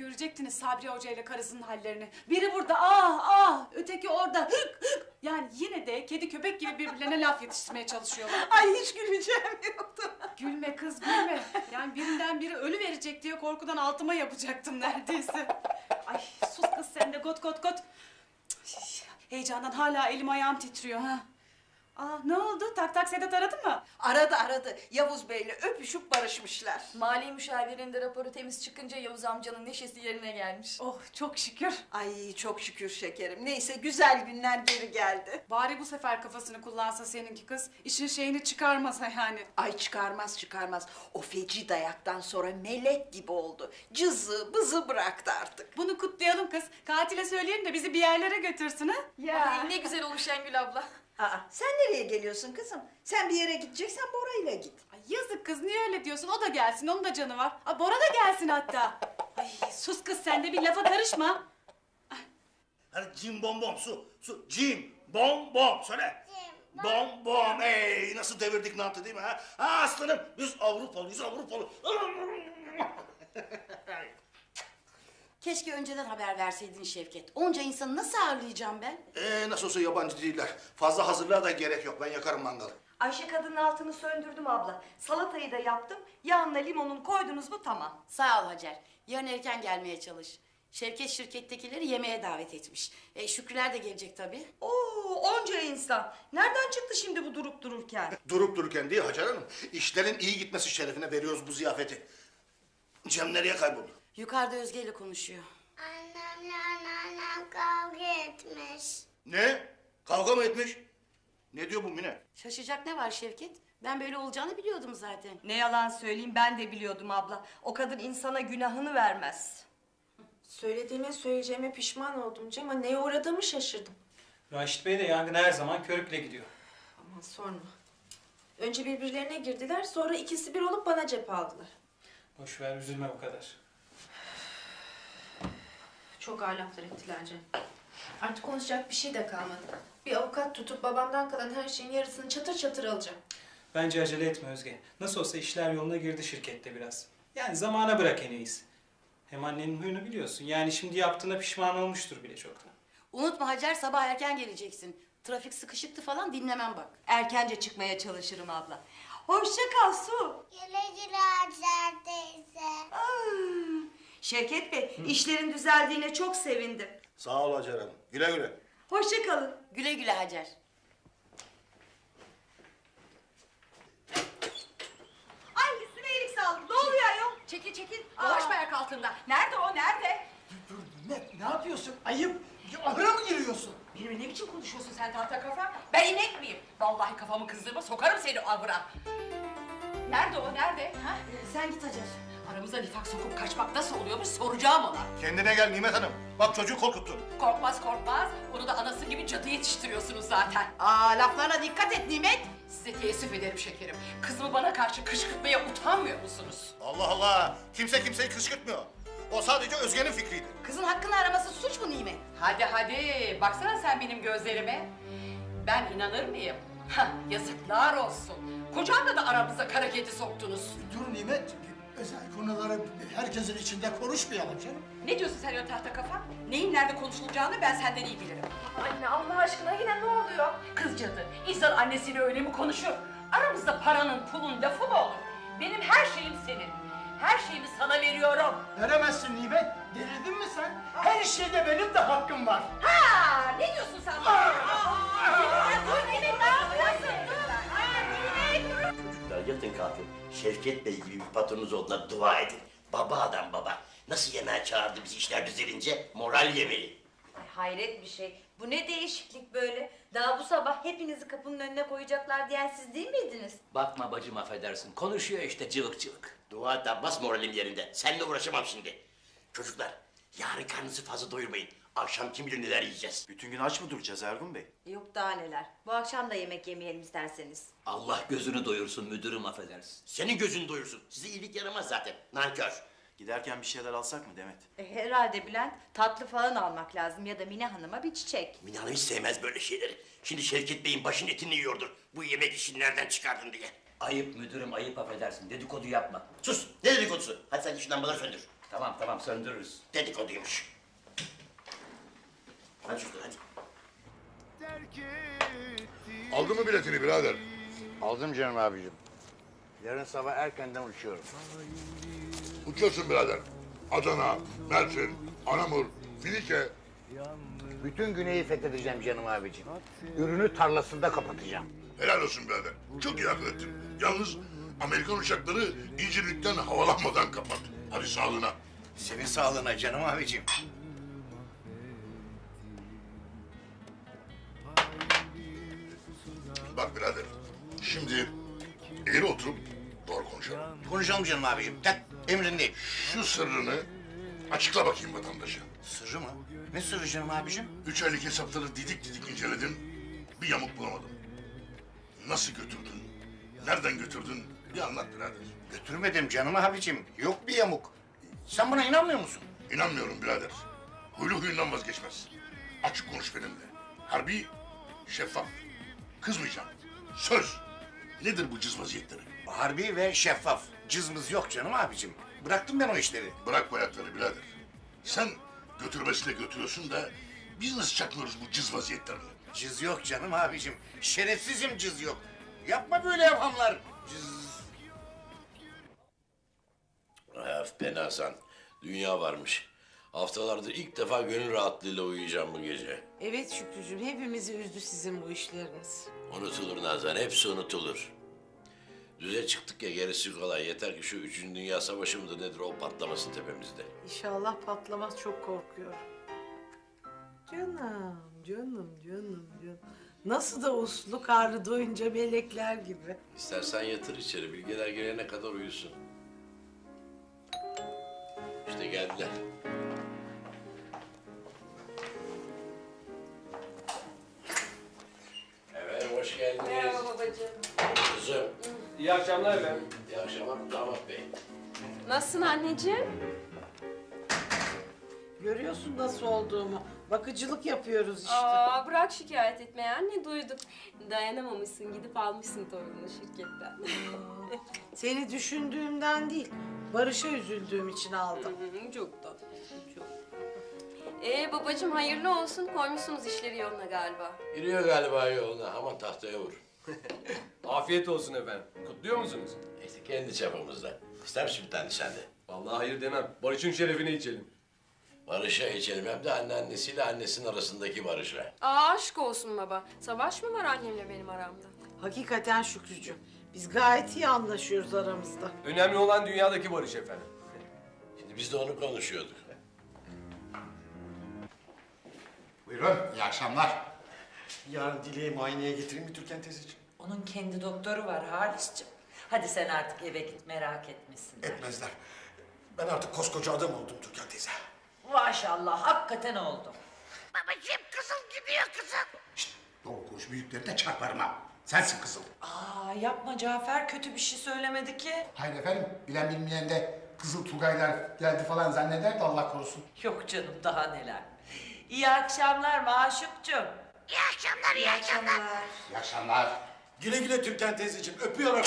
görecektiniz Sabri Hoca ile karısının hallerini. Biri burada ah ah, öteki orada hık hık. Yani yine de kedi köpek gibi birbirlerine laf yetiştirmeye çalışıyorlar. Ay hiç güleceğim yoktu. Gülme kız gülme. Yani birinden biri ölü verecek diye korkudan altıma yapacaktım neredeyse. Ay sus kız sen de got got got. Cık, Heyecandan hala elim ayağım titriyor ha. Aa ne oldu? Tak tak Sedat aradı mı? Aradı aradı. Yavuz Bey'le öpüşüp barışmışlar. Mali müşavirinin de raporu temiz çıkınca Yavuz amcanın neşesi yerine gelmiş. Oh çok şükür. Ay çok şükür şekerim. Neyse güzel günler geri geldi. Bari bu sefer kafasını kullansa seninki kız. İşin şeyini çıkarmasa yani. Ay çıkarmaz çıkarmaz. O feci dayaktan sonra melek gibi oldu. Cızı bızı bıraktı artık. Bunu kutlayalım kız. Katile söyleyelim de bizi bir yerlere götürsün ha. Ay, ne güzel olur Şengül abla. Aa, sen nereye geliyorsun kızım? Sen bir yere gideceksen Bora'yla git. Ay yazık kız niye öyle diyorsun? O da gelsin, onun da canı var. Aa, Bora da gelsin hatta. Ay sus kız sen de bir lafa karışma. Hadi cim bom bom su su cim bom bom söyle. Bom bom ey nasıl devirdik nantı değil mi ha? Ha aslanım biz Avrupalıyız Avrupalı. Keşke önceden haber verseydin Şevket. Onca insanı nasıl ağırlayacağım ben? Ee, nasıl olsa yabancı değiller. Fazla hazırlığa da gerek yok. Ben yakarım mangalı. Ayşe kadının altını söndürdüm abla. Salatayı da yaptım. Yağına limonunu koydunuz mu tamam. Sağ ol Hacer. Yarın erken gelmeye çalış. Şevket şirkettekileri yemeğe davet etmiş. E, Şükrüler de gelecek tabii. Oo onca insan. Nereden çıktı şimdi bu durup dururken? Durup dururken değil Hacer Hanım. İşlerin iyi gitmesi şerefine veriyoruz bu ziyafeti. Cem nereye kayboldu? Yukarıda Özge ile konuşuyor. Annemle anneannem kavga etmiş. Ne? Kavga mı etmiş? Ne diyor bu Mine? Şaşacak ne var Şevket? Ben böyle olacağını biliyordum zaten. Ne yalan söyleyeyim ben de biliyordum abla. O kadın insana günahını vermez. Söylediğime söyleyeceğime pişman oldum Cem ama neye uğradığımı şaşırdım. Raşit Bey de yangına her zaman körükle gidiyor. Aman sorma. Önce birbirlerine girdiler sonra ikisi bir olup bana cephe aldılar. Boş ver üzülme bu kadar. Çok ağır laflar ettiler Cem. Artık konuşacak bir şey de kalmadı. Bir avukat tutup babamdan kalan her şeyin yarısını çatır çatır alacağım. Bence acele etme Özge. Nasıl olsa işler yoluna girdi şirkette biraz. Yani zamana bırak en iyisi. Hem annenin huyunu biliyorsun. Yani şimdi yaptığına pişman olmuştur bile çoktan. Unutma Hacer sabah erken geleceksin. Trafik sıkışıktı falan dinlemem bak. Erkence çıkmaya çalışırım abla. Hoşça kal Su. Güle güle Hacer teyze. Aa, Şevket Bey işlerin düzeldiğine çok sevindim. Sağ ol Hacer Hanım. Güle güle. Hoşça kalın. Güle güle Hacer. Ay üstüme iyilik sağlık. Ne oluyor ayol? Çekil çekil. Dolaşma ayak altında. Nerede o nerede? Ne, ne yapıyorsun? Ayıp. Ahıra mı giriyorsun? Benimle ne biçim konuşuyorsun sen tahta kafa? Ben inek miyim? Vallahi kafamı kızdırma sokarım seni avra. Nerede o nerede? Ha? Sen git Hacer. Aramıza nifak sokup kaçmak nasıl oluyormuş soracağım ona. Kendine gel Nimet Hanım. Bak çocuğu korkuttun. Korkmaz korkmaz. Onu da anası gibi cadı yetiştiriyorsunuz zaten. Aa laflarına dikkat et Nimet. Size teessüf ederim şekerim. Kızımı bana karşı kışkırtmaya utanmıyor musunuz? Allah Allah. Kimse kimseyi kışkırtmıyor. O sadece Özge'nin fikriydi. Kızın hakkını araması suç mu Nimet? Hadi hadi. Baksana sen benim gözlerime. Ben inanır mıyım? Hah, yazıklar olsun. Kocamla da aramıza kara kedi soktunuz. Dur Nimet. Özel konuları herkesin içinde konuşmayalım canım. Ne diyorsun sen öyle tahta kafa? Neyin nerede konuşulacağını ben senden iyi bilirim. Anne Allah aşkına yine ne oluyor? Kız cadı, insan annesiyle öyle mi konuşur? Aramızda paranın, pulun lafı mı olur? Benim her şeyim senin. Her şeyimi sana veriyorum. Veremezsin Nimet. Delirdin mi sen? Her şeyde benim de hakkım var. Ha, ne diyorsun sen bana? Dur yatın kalkın. Şevket Bey gibi bir patronunuz olduğuna dua edin. Baba adam baba. Nasıl yemeğe çağırdı bizi işler düzelince? Moral yemeği. Ay, hayret bir şey. Bu ne değişiklik böyle? Daha bu sabah hepinizi kapının önüne koyacaklar diyen siz değil miydiniz? Bakma bacım affedersin. Konuşuyor işte cıvık cıvık. Dua et Abbas moralim yerinde. Seninle uğraşamam şimdi. Çocuklar yarın karnınızı fazla doyurmayın. Akşam kim bilir neler yiyeceğiz. Bütün gün aç mı duracağız Ergun Bey? Yok daha neler. Bu akşam da yemek yemeyelim isterseniz. Allah gözünü doyursun müdürüm affedersin. Senin gözünü doyursun. Size iyilik yaramaz zaten. Nankör. Giderken bir şeyler alsak mı Demet? E, herhalde Bülent tatlı falan almak lazım ya da Mine Hanım'a bir çiçek. Mine Hanım hiç sevmez böyle şeyleri. Şimdi Şevket Bey'in başın etini yiyordur. Bu yemek işini nereden çıkardın diye. Ayıp müdürüm ayıp affedersin. Dedikodu yapma. Sus. Ne dedikodusu? Hadi sen şu lambaları söndür. Tamam tamam söndürürüz. Dedikoduymuş. Hadi çocuklar hadi. Aldın mı biletini birader? Aldım canım abicim. Yarın sabah erkenden uçuyorum. Uçuyorsun birader. Adana, Mersin, Anamur, Filike. Bütün güneyi fethedeceğim canım abicim. Ürünü tarlasında kapatacağım. Helal olsun birader. Çok iyi akıl ettin. Yalnız Amerikan uçakları İncirlik'ten havalanmadan kapat. Hadi sağlığına. Senin sağlığına canım abicim. Bak birader. Şimdi eğri oturup doğru konuşalım. Konuşalım canım abicim. Tak emrindeyim. Şu sırrını açıkla bakayım vatandaşa. Sırrı mı? Ne sırrı canım abicim? Üç aylık hesapları didik didik inceledim. Bir yamuk bulamadım. Nasıl götürdün? Nereden götürdün? Bir anlat birader. Götürmedim canım abicim. Yok bir yamuk. Sen buna inanmıyor musun? İnanmıyorum birader. Huylu huyundan vazgeçmez. Açık konuş benimle. Harbi, şeffaf. Kızmayacağım. Söz. Nedir bu cız vaziyetleri? Harbi ve şeffaf. Cızmız yok canım abicim. Bıraktım ben o işleri. Bırak bu ayakları birader. Sen götürmesine götürüyorsun da biz nasıl çakmıyoruz bu cız vaziyetlerini? Cız yok canım abicim. Şerefsizim cız yok. Yapma böyle yapamlar. Cız. Öf be Hasan. Dünya varmış. Haftalardır ilk defa gönül rahatlığıyla uyuyacağım bu gece. Evet Şükrücüğüm hepimizi üzdü sizin bu işleriniz. Unutulur Nazan, hepsi unutulur. Düze çıktık ya gerisi kolay. Yeter ki şu Üçüncü Dünya Savaşı mıdır nedir o patlamasın tepemizde. İnşallah patlamaz çok korkuyorum. Canım, canım, canım, canım. Nasıl da uslu karnı doyunca melekler gibi. İstersen yatır içeri, bilgeler gelene kadar uyusun. İşte geldiler. İyi akşamlar efendim. İyi akşamlar damat bey. Nasılsın anneciğim? Görüyorsun nasıl olduğumu. Bakıcılık yapıyoruz işte. Aa, bırak şikayet etmeyi anne duyduk. Dayanamamışsın gidip almışsın torununu şirketten. Seni düşündüğümden değil, Barış'a üzüldüğüm için aldım. çok tatlı. Çok. Ee babacığım hayırlı olsun. Koymuşsunuz işleri yoluna galiba. Giriyor galiba yoluna. Aman tahtaya vur. Afiyet olsun efendim. Kutluyor musunuz? İşte kendi çapımızda. İster misin bir tane sen de? Vallahi hayır demem. Barış'ın şerefine içelim. Barış'a içelim hem de anneannesiyle annesinin arasındaki barışa. Aa aşk olsun baba. Savaş mı var annemle benim aramda? Hakikaten Şükrücüğüm. Biz gayet iyi anlaşıyoruz aramızda. Önemli olan dünyadaki barış efendim. Şimdi biz de onu konuşuyorduk. Buyurun, iyi akşamlar. Yarın Dile'yi muayeneye getireyim mi Türkan teyzeciğim? Onun kendi doktoru var Halis'cim. Hadi sen artık eve git merak etmesin. Etmezler. Ben artık koskoca adam oldum Türkan teyze. Maşallah hakikaten oldu. Babacığım kızıl gidiyor kızıl. Doğru konuş büyükleri de çarparım ha. Sensin kızıl. Aa yapma Cafer kötü bir şey söylemedi ki. Hayır efendim, bilen bilmeyen de Kızıl Tugaylar geldi falan zanneder de Allah korusun. Yok canım daha neler. İyi akşamlar Maşukcuğum. İyi akşamlar, iyi akşamlar. İyi akşamlar. Güle güle Türkan teyzeciğim. Öpüyorum.